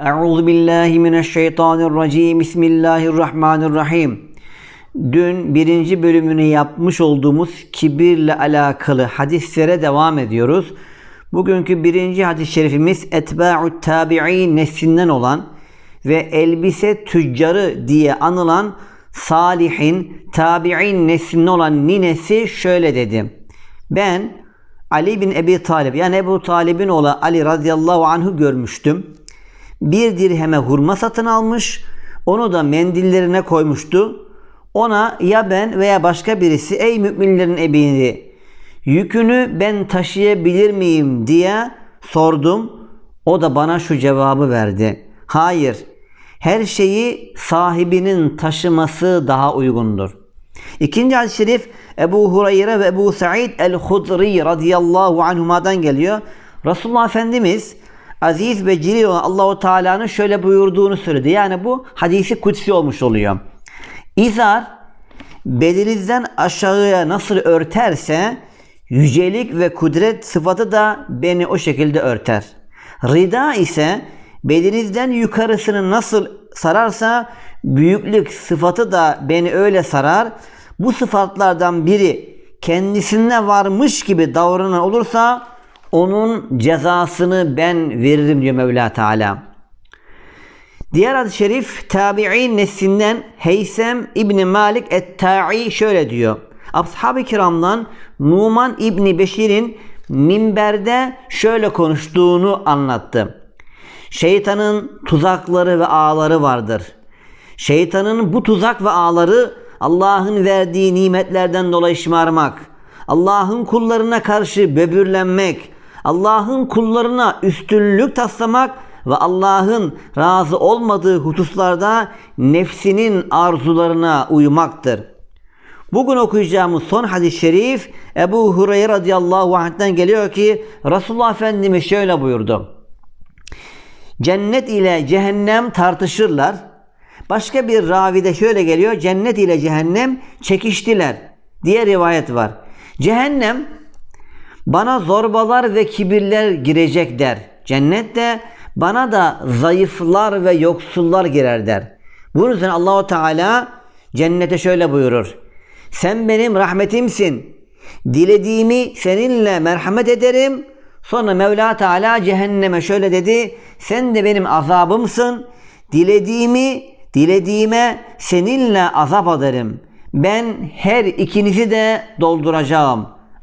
Euzu billahi mineşşeytanirracim. Bismillahirrahmanirrahim. Dün birinci bölümünü yapmış olduğumuz kibirle alakalı hadislere devam ediyoruz. Bugünkü birinci hadis-i şerifimiz Etba'u Tabi'in neslinden olan ve elbise tüccarı diye anılan Salih'in tabi'in neslinde olan ninesi şöyle dedi. Ben Ali bin Ebi Talib yani Ebu Talib'in oğlu Ali radıyallahu anhu görmüştüm. Bir dirheme hurma satın almış. Onu da mendillerine koymuştu. Ona ya ben veya başka birisi ey müminlerin ebini yükünü ben taşıyabilir miyim diye sordum. O da bana şu cevabı verdi. Hayır. Her şeyi sahibinin taşıması daha uygundur. İkinci hadis-i şerif Ebu Hureyre ve Ebu Sa'id el-Hudri radıyallahu anhuma'dan geliyor. Resulullah Efendimiz aziz ve celil olan Allahu Teala'nın şöyle buyurduğunu söyledi. Yani bu hadisi kutsi olmuş oluyor. İzar belinizden aşağıya nasıl örterse yücelik ve kudret sıfatı da beni o şekilde örter. Rida ise belinizden yukarısını nasıl sararsa büyüklük sıfatı da beni öyle sarar. Bu sıfatlardan biri kendisine varmış gibi davranan olursa onun cezasını ben veririm diyor Mevla Teala. Diğer hadis-i şerif tabi'in neslinden Heysem İbni Malik et-Ta'i şöyle diyor. Ashab-ı kiramdan Numan İbni Beşir'in minberde şöyle konuştuğunu anlattı. Şeytanın tuzakları ve ağları vardır. Şeytanın bu tuzak ve ağları Allah'ın verdiği nimetlerden dolayı şımarmak, Allah'ın kullarına karşı böbürlenmek, Allah'ın kullarına üstünlük taslamak ve Allah'ın razı olmadığı hususlarda nefsinin arzularına uymaktır. Bugün okuyacağımız son hadis-i şerif Ebu Hureyre radıyallahu anh'ten geliyor ki Resulullah Efendimiz şöyle buyurdu. Cennet ile cehennem tartışırlar. Başka bir ravide şöyle geliyor. Cennet ile cehennem çekiştiler diye rivayet var. Cehennem bana zorbalar ve kibirler girecek der. Cennet de bana da zayıflar ve yoksullar girer der. Bunun üzerine Allahu Teala cennete şöyle buyurur. Sen benim rahmetimsin. Dilediğimi seninle merhamet ederim. Sonra Mevla Teala cehenneme şöyle dedi. Sen de benim azabımsın. Dilediğimi, dilediğime seninle azap ederim. Ben her ikinizi de dolduracağım.